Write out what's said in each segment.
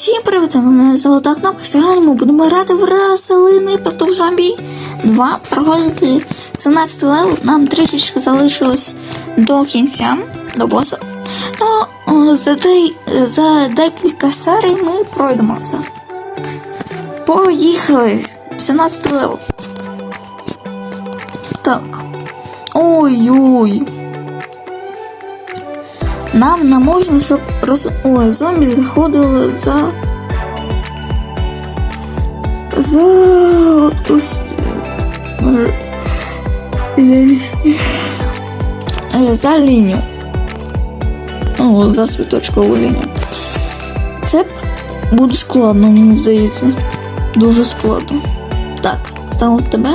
Всім привіт, мене золота кнопка. Сьогодні ми будемо грати в Раселини проти зомбі 2. Проходити 17 левел. Нам трішечки залишилось до кінця, до боса. Ну, за, за декілька серій ми пройдемо це. Поїхали! 17 левел. Так. Ой-ой. Нам не можна, щоб роз... Ой, зомбі заходили за. За. От ось. Е, За лінію. Ну, за світочкову лінію. Це буде складно, мені здається. Дуже складно. Так, ставимо тебе.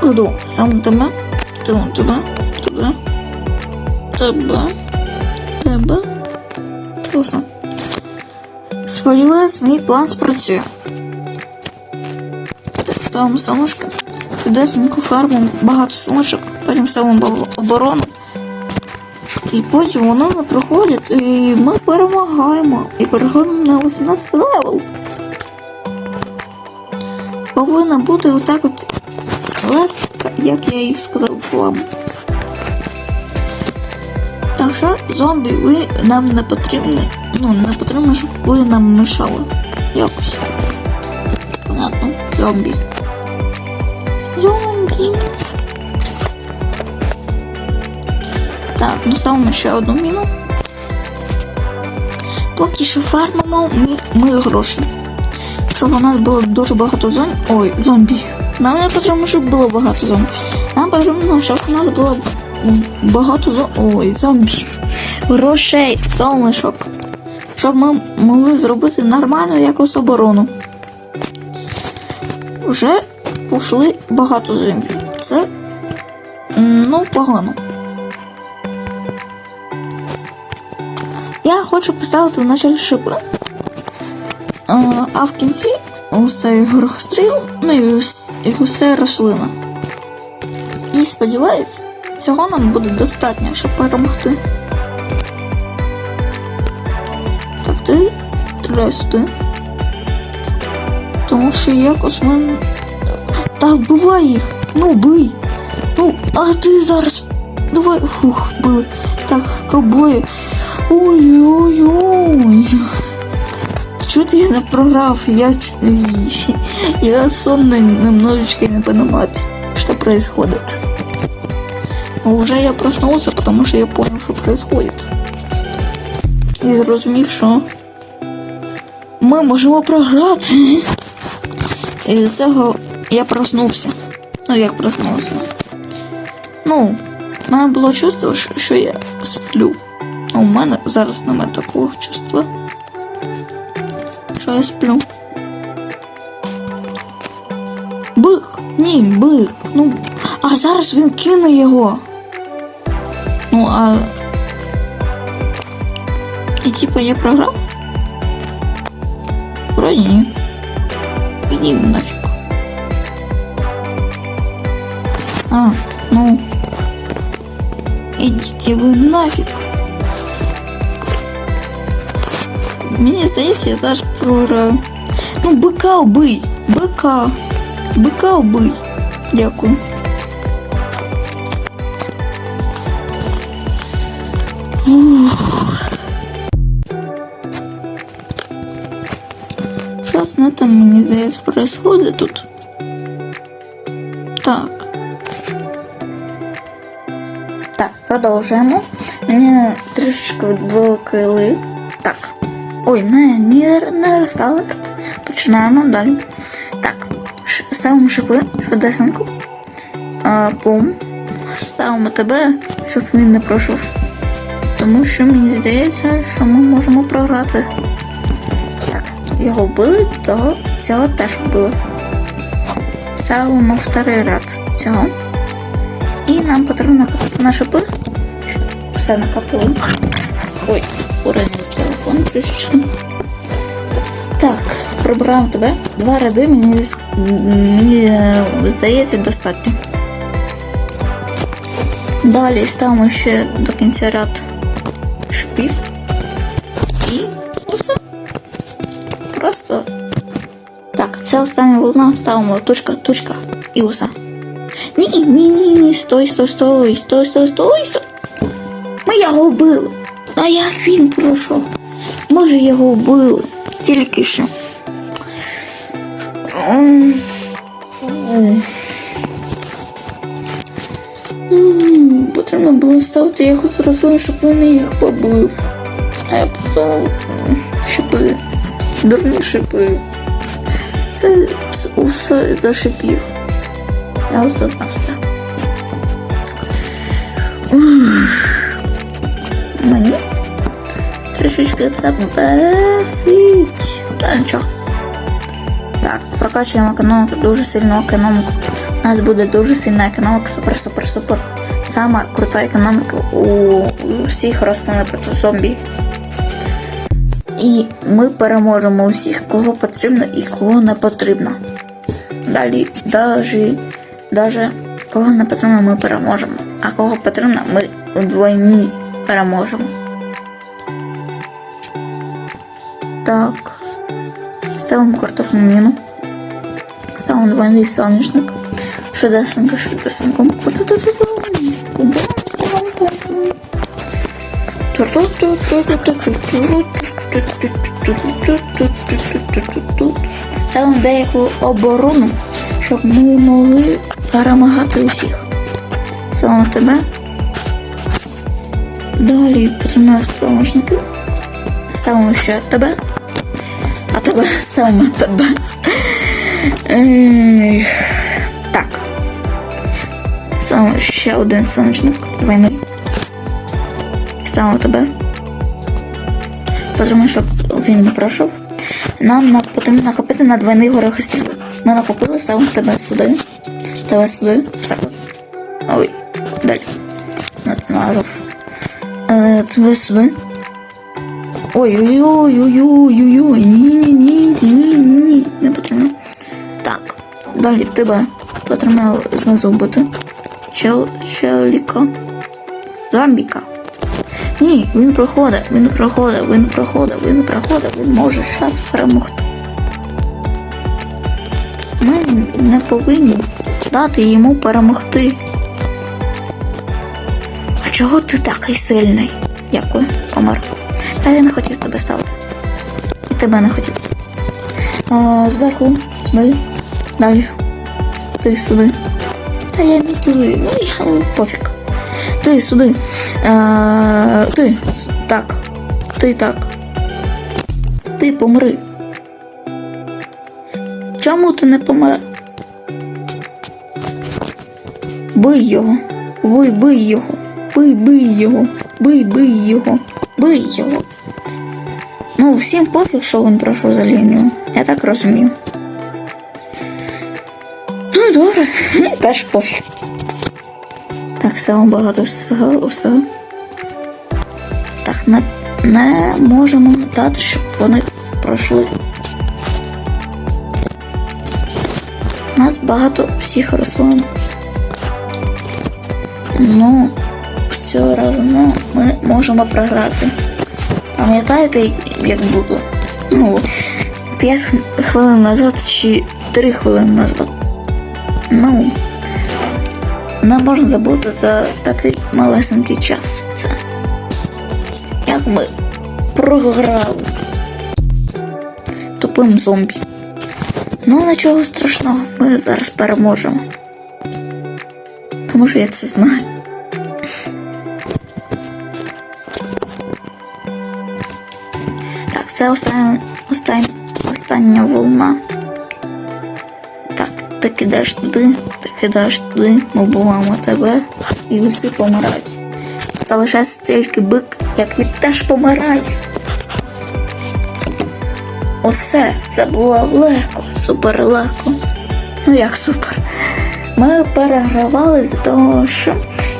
Продовжуємо. Ставимо тебе. Ставимо тебе. Тебе. Тебе. Тебе. Класно. Сподіваюсь, мій план спрацює. Ставимо сонечко. Чудесненьку фарбу, багато сонечок, потім ставимо оборону. І потім воно не проходить, і ми перемагаємо. І переходимо на 18 левел. Повинна бути отак от легко, як я їх сказав вам. Так що, зомбі, ви нам не потрібні. Ну, не потрібно, щоб ви нам мешали. Якось. Понятно. Зомбі. Зомбі. Так, ну ставимо ще одну міну. Поки що фармимо ми, ми гроші. Щоб у нас було дуже багато зомбі. Ой, зомбі. Нам не потрібно, щоб було багато зомбі. Нам потрібно, щоб у нас було багато зомбі. Ой, зомбі. Грошей, солнишок. Щоб ми могли зробити нормальну якусь оборону. Вже пішли багато зомбі. Це ну погано. Я хочу поставити в началі шипи. А в кінці ось цей горохостріл, ну і і усе рослина. І сподіваюсь, цього нам буде достатньо, щоб перемогти. Так, ти сюди. Тому що якось мен. Та вбивай їх! Ну бий! Ну, а ти зараз. Давай. Фух, били. Так, ковбої. Ой-ой-ой. Чуть я не програв, я, я сонный немножечко не понимать, что происходит. Но уже я проснулся, потому что я понял, что происходит. І зрозумів, що ми можемо програти. І з цього я проснувся. Ну, як проснувся. Ну, в мене було чувство, що я сплю. А у мене зараз немає такого чувства. Що я сплю. Бик! Ні, бик. Ну. А зараз він кине його. Ну, а. І типа я програв? Вроді ні. Іди нафіг. А, ну. Ідіть ви нафіг. Мені здається, я зараз програю. Ну, бика вбий! Бика! Бика вбий! Дякую. Не там, мені здається, происходит тут. Так. Так, продовжуємо. Мені трішечки відволокли. Ой, не, не, не рестарт. Починаємо далі. Так, ставимо шипи, швидесенько. Пум. Ставимо тебе, щоб він не пройшов. Тому що мені здається, що ми можемо програти. Так, його вбили, того цього теж вбили. Ставимо вторий ряд цього. І нам потрібно накопити на шипи. Все накопили. Ой, уронив телефон трішечки. Так, прибираємо тебе. Два ради мені, мені е, здається достатньо. Далі ставимо ще до кінця ряд шипів. І усе. Просто так, це остання волна, ставимо точка, точка і усе. Ні, ні, ні, ні, стой, стой, стой, стой, стой, стой, стой. Ми його вбили. А як він пройшов? Може його вбили. Тільки що. Потрібно було ставити якось розумію, щоб він їх побив. А я просто м, шипи. Дурні шипи. Це усе зашипів. Я вже знав все. Мені трішечки це бесить. Та нічого. Так, прокачуємо економіку, дуже сильну економіку. У нас буде дуже сильна економіка, супер, супер, супер. Сама крута економіка у, у всіх рослин проти зомбі. І ми переможемо усіх, кого потрібно і кого не потрібно. Далі, даже, даже кого не потрібно, ми переможемо. А кого потрібно, ми вдвойні переможемо. Так. Ставимо картофельну міну. Ставимо двойний соняшник. Швидесенько, швидесенько. Ставимо деяку оборону, щоб ми могли перемагати усіх. Ставимо тебе. Далі потрібно соняшники. Ставимо ще тебе. Тебе ставимо тебе. Так. Ставимо ще один сонячник. Двойний. Ставимо тебе. Потрібно, щоб він не пройшов. Нам потрібно накопити на двойний горохостріл. Ми накопили, ставимо тебе сюди. Тебе сюди. Так. Ой, далі. Нажав. Е, тебе сюди. Ой-ой-ой-ой-ой-ой-ой, ні-ні-ні-ні-ні, не потрібно. Так, далі тебе потрібно знизу бути. Чел, челіка. Зомбіка. Ні, він проходить, він проходить, він проходить, він проходить, він може зараз перемогти. Ми не повинні дати йому перемогти. А чого ти такий сильний? Дякую, помер. Та я не хотів тебе ставити. І тебе не хотів. А, зверху, сюди. Далі. Ти сюди. Та я не туди. Ну я пофіг. Ти сюди. А, ти. Так. Ти так. Ти помри. Чому ти не помер? Бий його. Бий, бий його. Бий, бий його. Бий, бий його. Бий його. Ну, всім пофіг, що він пройшов за лінію. Я так розумію. Ну, добре, мені теж пофіг. Так, саме багато всього. всього. Так, не, не можемо дати, щоб вони пройшли. У нас багато всіх рослин. Ну, все одно ми можемо програти. Пам'ятаєте, як було? Ну, 5 хвилин назад чи 3 хвилини назад. Ну, не можна забути за такий малесенький час. Це. Як ми програли тупим зомбі. Ну, нічого страшного, ми зараз переможемо. Тому що я це знаю. Так, це остання, остання, волна. Так, ти кидаєш туди, ти кидаєш туди, ми вбиваємо тебе і усі помирають. Залишається тільки бик, який теж помирає. Усе це було легко, супер легко. Ну як супер. Ми перегравали з того, що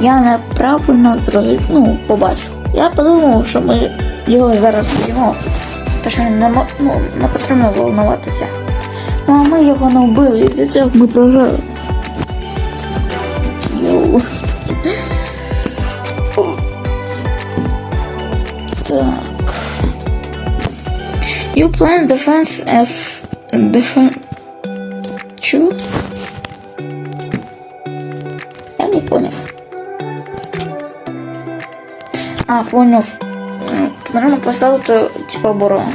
я неправильно зрозумів, ну, побачив. Я подумав, що ми його зараз вб'ємо. Що не, ну, не потрібно волнуватися. Ну а ми його не вбили, і за цього ми програли. Йоу. Так. You plan defense F... Defense... Чего? Я не понял. А, поняв. М, Потрібно поставити, типу, оборону.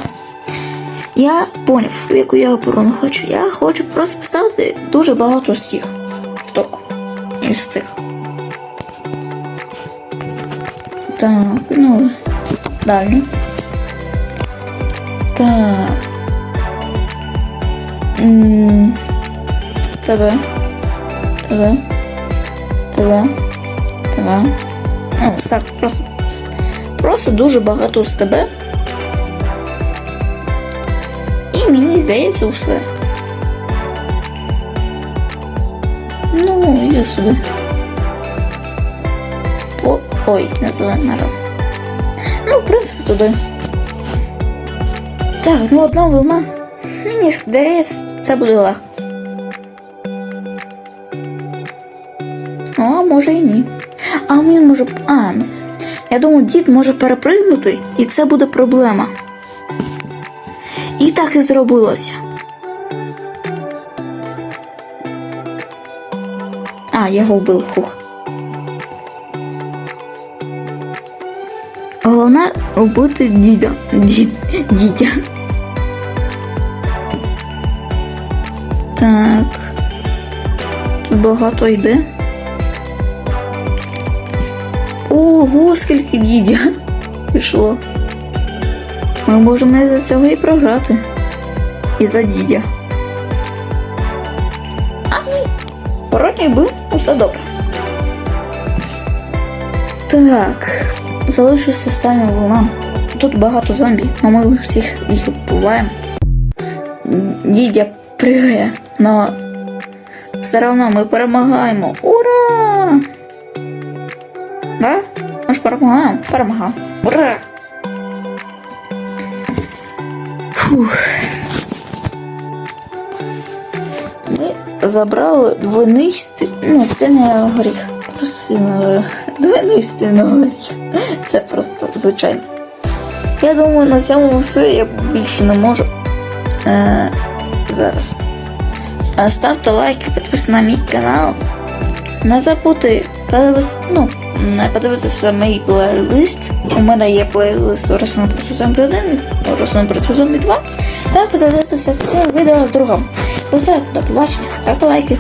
Я поняв, яку я оборону хочу. Я хочу просто поставити дуже багато всіх. Ток. Із цих. Так, ну. Далі. Так. Тебе. Тебе. Тебе. Тебе. Ну, так, просто. Просто дуже багато з тебе. І мені здається все. Ну, і сюди. О, ой, не туди нажав. Ну, в принципі, туди. Так, ну одна волна. Мені здається, це буде легко. А може і ні. А він може. А. Я думаю, дід може перепригнути, і це буде проблема. І так і зробилося. А, його вбив, хух. Головне вбити дідя. Дід, дідя. Так. Тут багато йде. Ого, скільки дідя пішло. Ми можемо із-за цього і програти. Із-за дідя. А ні. Вроді би, усе добре. Так. Залишився остання волна. Тут багато зомбі, але ми всіх їх вбиваємо. Дідя пригає, але все одно ми перемагаємо. Ура! Да? Ми ж перемагаємо. Перемагаємо. Ура! Фух. Ми забрали двонистий, ну, стильний горіх. Просто сильно двонистий горіх. Це просто звичайно. Я думаю, на цьому все. Я більше не можу. Е, зараз. Е, Ставте лайки, підписуйтесь на мій канал. Не забудьте ну, подивитися мій плейлист. У мене є плейлист Рослин проти зомбі 1, Рослин проти зомбі 2. Та подивитися це відео з другом. Усе, до побачення. Ставте лайки.